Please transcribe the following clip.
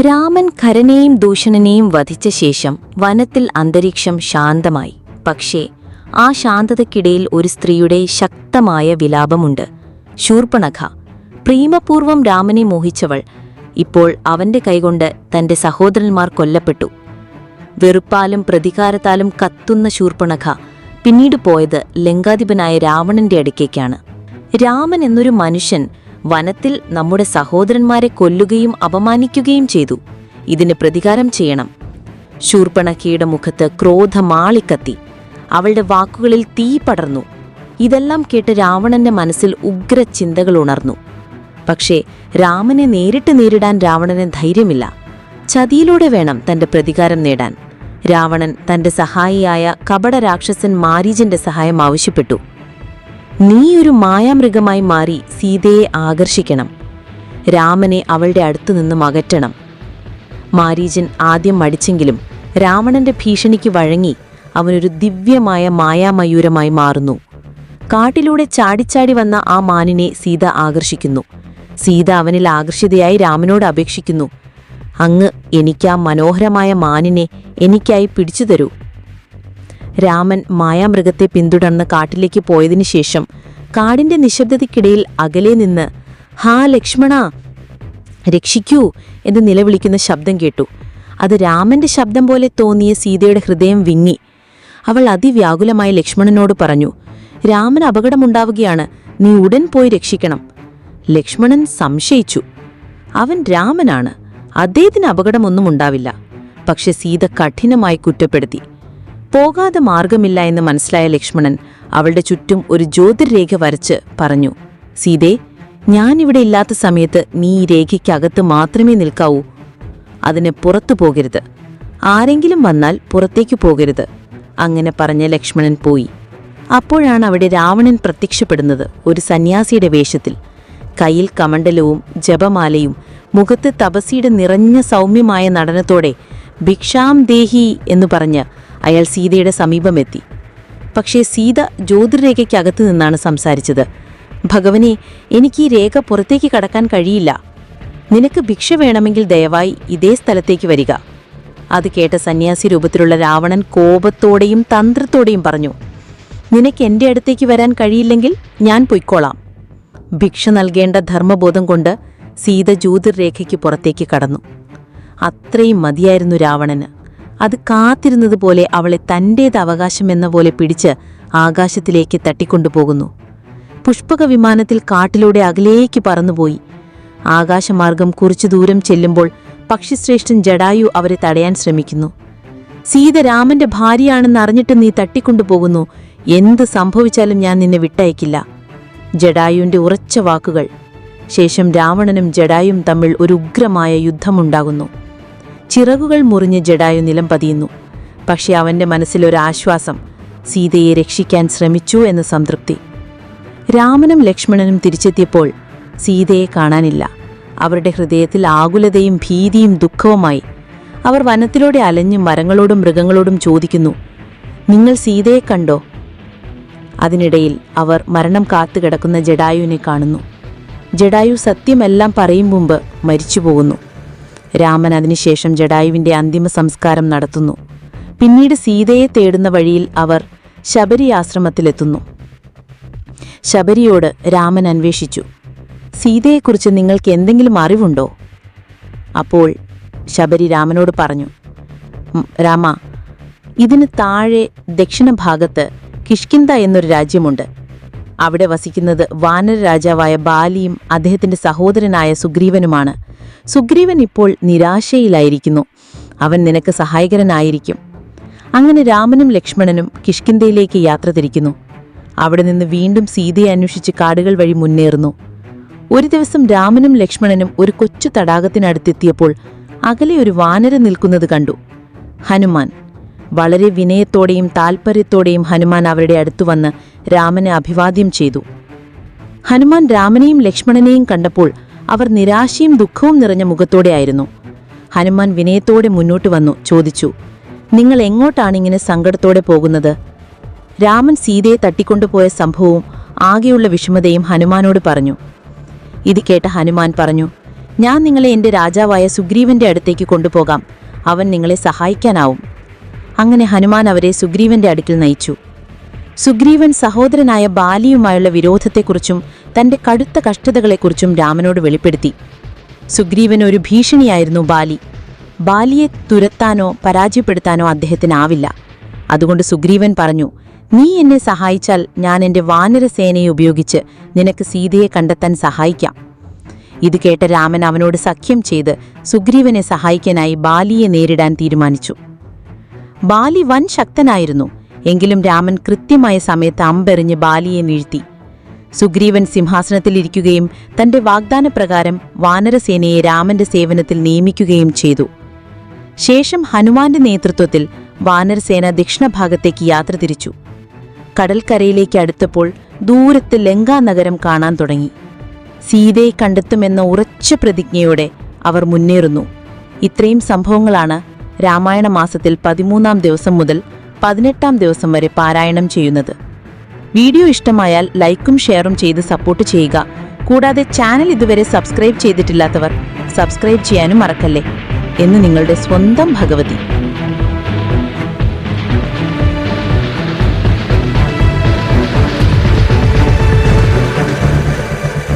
രാമൻ ഖരനെയും ദൂഷണനെയും വധിച്ച ശേഷം വനത്തിൽ അന്തരീക്ഷം ശാന്തമായി. പക്ഷേ ആ ശാന്തതയ്ക്കിടയിൽ ഒരു സ്ത്രീയുടെ ശക്തമായ വിലാപമുണ്ട്. ശൂർപ്പണഖ. പ്രീമപൂർവം രാമനെ മോഹിച്ചവൾ ഇപ്പോൾ അവന്റെ കൈകൊണ്ട് തന്റെ സഹോദരന്മാർ കൊല്ലപ്പെട്ടു. വെറുപ്പാലും പ്രതികാരത്താലും കത്തുന്ന ശൂർപ്പണഖ പിന്നീട് പോയത് ലങ്കാധിപനായ രാവണന്റെ അടുക്കേക്കാണ്. രാമൻ എന്നൊരു മനുഷ്യൻ വനത്തിൽ നമ്മുടെ സഹോദരന്മാരെ കൊല്ലുകയും അപമാനിക്കുകയും ചെയ്തു. ഇതിന് പ്രതികാരം ചെയ്യണം. ശൂർപ്പണക്കിയുടെ മുഖത്ത് ക്രോധമാളിക്കത്തി. അവളുടെ വാക്കുകളിൽ തീ പടർന്നു. ഇതെല്ലാം കേട്ട് രാവണന്റെ മനസ്സിൽ ഉഗ്ര ചിന്തകൾ ഉണർന്നു. പക്ഷേ രാമനെ നേരിട്ട് നേരിടാൻ രാവണന് ധൈര്യമില്ല. ചതിയിലൂടെ വേണം തന്റെ പ്രതികാരം നേടാൻ. രാവണൻ തന്റെ സഹായിയായ കപട രാക്ഷസൻ മാരീജന്റെ സഹായം ആവശ്യപ്പെട്ടു. നീ ഒരു മായാമൃഗമായി മാറി സീതയെ ആകർഷിക്കണം. രാമനെ അവളുടെ അടുത്തു നിന്നും അകറ്റണം മാരീജൻ ആദ്യം മടിച്ചെങ്കിലും രാവണന്റെ ഭീഷണിക്ക് വഴങ്ങി അവനൊരു ദിവ്യമായ മായാമയൂരമായി മാറുന്നു. കാട്ടിലൂടെ ചാടിച്ചാടി വന്ന ആ മാനിനെ സീത ആകർഷിക്കുന്നു. സീത അവനിൽ ആകർഷിതയായി രാമനോട് അപേക്ഷിക്കുന്നു. അങ്ങ് എനിക്കാ മനോഹരമായ മാനിനെ എനിക്കായി പിടിച്ചു തരൂ രാമൻ മായാമൃഗത്തെ പിന്തുടർന്ന് കാട്ടിലേക്ക് പോയതിനു ശേഷം കാടിന്റെ നിശബ്ദതയ്ക്കിടയിൽ അകലെ നിന്ന് ഹാ ലക്ഷ്മണ രക്ഷിക്കൂ എന്ന് നിലവിളിക്കുന്ന ശബ്ദം കേട്ടു. അത് രാമന്റെ ശബ്ദം പോലെ തോന്നിയ സീതയുടെ ഹൃദയം വിങ്ങി. അവൾ അതിവ്യാകുലമായി ലക്ഷ്മണനോട് പറഞ്ഞു രാമൻ അപകടമുണ്ടാവുകയാണ്. നീ ഉടൻ പോയി രക്ഷിക്കണം. ലക്ഷ്മണൻ സംശയിച്ചു അവൻ രാമനാണ്. അദ്ദേഹത്തിന് അപകടമൊന്നും ഉണ്ടാവില്ല. പക്ഷെ സീത കഠിനമായി കുറ്റപ്പെടുത്തി. പോകാതെ മാർഗമില്ല എന്ന് മനസ്സിലായ ലക്ഷ്മണൻ അവളുടെ ചുറ്റും ഒരു ജ്യോതിർരേഖ വരച്ച് പറഞ്ഞു സീതേ ഞാനിവിടെ ഇല്ലാത്ത സമയത്ത് നീ ഈ രേഖയ്ക്കകത്ത് മാത്രമേ നിൽക്കാവൂ. അതിന് പുറത്തു പോകരുത്. ആരെങ്കിലും വന്നാൽ പുറത്തേക്ക് പോകരുത് അങ്ങനെ പറഞ്ഞ ലക്ഷ്മണൻ പോയി. അപ്പോഴാണ് അവിടെ രാവണൻ പ്രത്യക്ഷപ്പെടുന്നത് ഒരു സന്യാസിയുടെ വേഷത്തിൽ. കയ്യിൽ കമണ്ഡലവും ജപമാലയും മുഖത്ത് തപസിയുടെ നിറഞ്ഞ സൗമ്യമായ നടനത്തോടെ ഭിക്ഷാം ദേഹി എന്ന് പറഞ്ഞ് അയാൾ സീതയുടെ സമീപമെത്തി. പക്ഷേ സീത ജ്യോതിർരേഖയ്ക്കകത്തു നിന്നാണ് സംസാരിച്ചത്. ഭഗവനെ എനിക്ക് ഈ രേഖ പുറത്തേക്ക് കടക്കാൻ കഴിയില്ല. നിനക്ക് ഭിക്ഷ വേണമെങ്കിൽ ദയവായി ഇതേ സ്ഥലത്തേക്ക് വരിക. അത് കേട്ട സന്യാസി രൂപത്തിലുള്ള രാവണൻ കോപത്തോടെയും തന്ത്രത്തോടെയും പറഞ്ഞു നിനക്ക് എന്റെ അടുത്തേക്ക് വരാൻ കഴിയില്ലെങ്കിൽ ഞാൻ പൊയ്ക്കോളാം. ഭിക്ഷ നൽകേണ്ട ധർമ്മബോധം കൊണ്ട് സീത ജ്യോതിർരേഖയ്ക്ക് പുറത്തേക്ക് കടന്നു. അത്രയും മതിയായിരുന്നു രാവണന്. അത് കാത്തിരുന്നത് പോലെ അവളെ തന്റേത് അവകാശമെന്ന പോലെ പിടിച്ച് ആകാശത്തിലേക്ക് തട്ടിക്കൊണ്ടുപോകുന്നു. പുഷ്പക വിമാനത്തിൽ കാട്ടിലൂടെ അകലേക്ക് പറന്നുപോയി. ആകാശമാർഗം കുറച്ചു ദൂരം ചെല്ലുമ്പോൾ പക്ഷിശ്രേഷ്ഠൻ ജഡായു അവരെ തടയാൻ ശ്രമിക്കുന്നു. സീത രാമന്റെ ഭാര്യയാണെന്ന് അറിഞ്ഞിട്ട് നീ തട്ടിക്കൊണ്ടുപോകുന്നു. എന്ത് സംഭവിച്ചാലും ഞാൻ നിന്നെ വിട്ടയക്കില്ല. ജഡായുവിന്റെ ഉറച്ച വാക്കുകൾ. ശേഷം രാവണനും ജഡായും തമ്മിൽ ഒരു ഉഗ്രമായ യുദ്ധമുണ്ടാകുന്നു. ചിറകുകൾ മുറിഞ്ഞ് ജഡായു നിലം പതിയുന്നു. പക്ഷെ അവന്റെ മനസ്സിലൊരാശ്വാസം സീതയെ രക്ഷിക്കാൻ ശ്രമിച്ചു എന്ന സംതൃപ്തി. രാമനും ലക്ഷ്മണനും തിരിച്ചെത്തിയപ്പോൾ സീതയെ കാണാനില്ല. അവരുടെ ഹൃദയത്തിൽ ആകുലതയും ഭീതിയും ദുഃഖവുമായി. അവർ വനത്തിലൂടെ അലഞ്ഞ് മരങ്ങളോടും മൃഗങ്ങളോടും ചോദിക്കുന്നു നിങ്ങൾ സീതയെ കണ്ടോ? അതിനിടയിൽ അവർ മരണം കാത്തുകിടക്കുന്ന ജഡായുവിനെ കാണുന്നു. ജഡായു സത്യമെല്ലാം പറയും മുമ്പ് മരിച്ചുപോകുന്നു. രാമൻ അതിനുശേഷം ജഡായുവിന്റെ അന്തിമ സംസ്കാരം നടത്തുന്നു. പിന്നീട് സീതയെ തേടുന്ന വഴിയിൽ അവർ ശബരി ആശ്രമത്തിലെത്തുന്നു. ശബരിയോട് രാമൻ അന്വേഷിച്ചു. സീതയെക്കുറിച്ച് നിങ്ങൾക്ക് എന്തെങ്കിലും അറിവുണ്ടോ? അപ്പോൾ ശബരി രാമനോട് പറഞ്ഞു രാമ ഇതിന് താഴെ ദക്ഷിണഭാഗത്ത് കിഷ്കിന്ത എന്നൊരു രാജ്യമുണ്ട്. അവിടെ വസിക്കുന്നത് വാനര രാജാവായ ബാലിയും അദ്ദേഹത്തിന്റെ സഹോദരനായ സുഗ്രീവനുമാണ്. സുഗ്രീവൻ ഇപ്പോൾ നിരാശയിലായിരിക്കുന്നു. അവൻ നിനക്ക് സഹായകരനായിരിക്കും. അങ്ങനെ രാമനും ലക്ഷ്മണനും കിഷ്കിന്തയിലേക്ക് യാത്ര തിരിക്കുന്നു. അവിടെ നിന്ന് വീണ്ടും സീതയെ അന്വേഷിച്ച് കാടുകൾ വഴി മുന്നേറുന്നു. ഒരു ദിവസം രാമനും ലക്ഷ്മണനും ഒരു കൊച്ചു തടാകത്തിനടുത്തെത്തിയപ്പോൾ അകലെ ഒരു വാനര നിൽക്കുന്നത് കണ്ടു. ഹനുമാൻ വളരെ വിനയത്തോടെയും താൽപ്പര്യത്തോടെയും ഹനുമാൻ അവരുടെ അടുത്തു വന്ന് രാമനെ അഭിവാദ്യം ചെയ്തു. ഹനുമാൻ രാമനെയും ലക്ഷ്മണനെയും കണ്ടപ്പോൾ അവർ നിരാശയും ദുഃഖവും നിറഞ്ഞ മുഖത്തോടെയായിരുന്നു ഹനുമാൻ വിനയത്തോടെ മുന്നോട്ട് വന്നു ചോദിച്ചു നിങ്ങൾ എങ്ങോട്ടാണ് ഇങ്ങനെ സങ്കടത്തോടെ പോകുന്നത്? രാമൻ സീതയെ തട്ടിക്കൊണ്ടുപോയ സംഭവവും ആകെയുള്ള വിഷമതയും ഹനുമാനോട് പറഞ്ഞു. ഇത് കേട്ട ഹനുമാൻ പറഞ്ഞു ഞാൻ നിങ്ങളെ എന്റെ രാജാവായ സുഗ്രീവന്റെ അടുത്തേക്ക് കൊണ്ടുപോകാം. അവൻ നിങ്ങളെ സഹായിക്കാനാവും. അങ്ങനെ ഹനുമാൻ അവരെ സുഗ്രീവന്റെ അടുക്കിൽ നയിച്ചു. സുഗ്രീവൻ സഹോദരനായ ബാലിയുമായുള്ള വിരോധത്തെക്കുറിച്ചും തന്റെ കടുത്ത കഷ്ടതകളെക്കുറിച്ചും രാമനോട് വെളിപ്പെടുത്തി. സുഗ്രീവൻ ഒരു ഭീഷണിയായിരുന്നു ബാലി. ബാലിയെ തുരത്താനോ പരാജയപ്പെടുത്താനോ അദ്ദേഹത്തിനാവില്ല. അതുകൊണ്ട് സുഗ്രീവൻ പറഞ്ഞു നീ എന്നെ സഹായിച്ചാൽ ഞാൻ എന്റെ വാനരസേനയെ ഉപയോഗിച്ച് നിനക്ക് സീതയെ കണ്ടെത്താൻ സഹായിക്കാം. ഇത് കേട്ട രാമൻ അവനോട് സഖ്യം ചെയ്ത് സുഗ്രീവനെ സഹായിക്കാനായി ബാലിയെ നേരിടാൻ തീരുമാനിച്ചു. ബാലി വൻ ശക്തനായിരുന്നു. എങ്കിലും രാമൻ കൃത്യമായ സമയത്ത് അമ്പെറിഞ്ഞ് ബാലിയെ നീഴ്ത്തി സുഗ്രീവൻ സിംഹാസനത്തിലിരിക്കുകയും തന്റെ വാഗ്ദാനപ്രകാരം വാനരസേനയെ രാമന്റെ സേവനത്തിൽ നിയമിക്കുകയും ചെയ്തു. ശേഷം ഹനുമാന്റെ നേതൃത്വത്തിൽ വാനരസേന ദക്ഷിണഭാഗത്തേക്ക് യാത്ര തിരിച്ചു. കടൽക്കരയിലേക്ക് അടുത്തപ്പോൾ ദൂരത്ത് ലങ്കാ നഗരം കാണാൻ തുടങ്ങി. സീതയെ കണ്ടെത്തുമെന്ന ഉറച്ച പ്രതിജ്ഞയോടെ അവർ മുന്നേറുന്നു. ഇത്രയും സംഭവങ്ങളാണ് രാമായണ മാസത്തിൽ പതിമൂന്നാം ദിവസം മുതൽ പതിനെട്ടാം ദിവസം വരെ പാരായണം ചെയ്യുന്നത്. വീഡിയോ ഇഷ്ടമായാൽ ലൈക്കും ഷെയറും ചെയ്ത് സപ്പോർട്ട് ചെയ്യുക. കൂടാതെ ചാനൽ ഇതുവരെ സബ്സ്ക്രൈബ് ചെയ്തിട്ടില്ലാത്തവർ സബ്സ്ക്രൈബ് ചെയ്യാനും മറക്കല്ലേ? എന്ന് നിങ്ങളുടെ സ്വന്തം ഭഗവതി.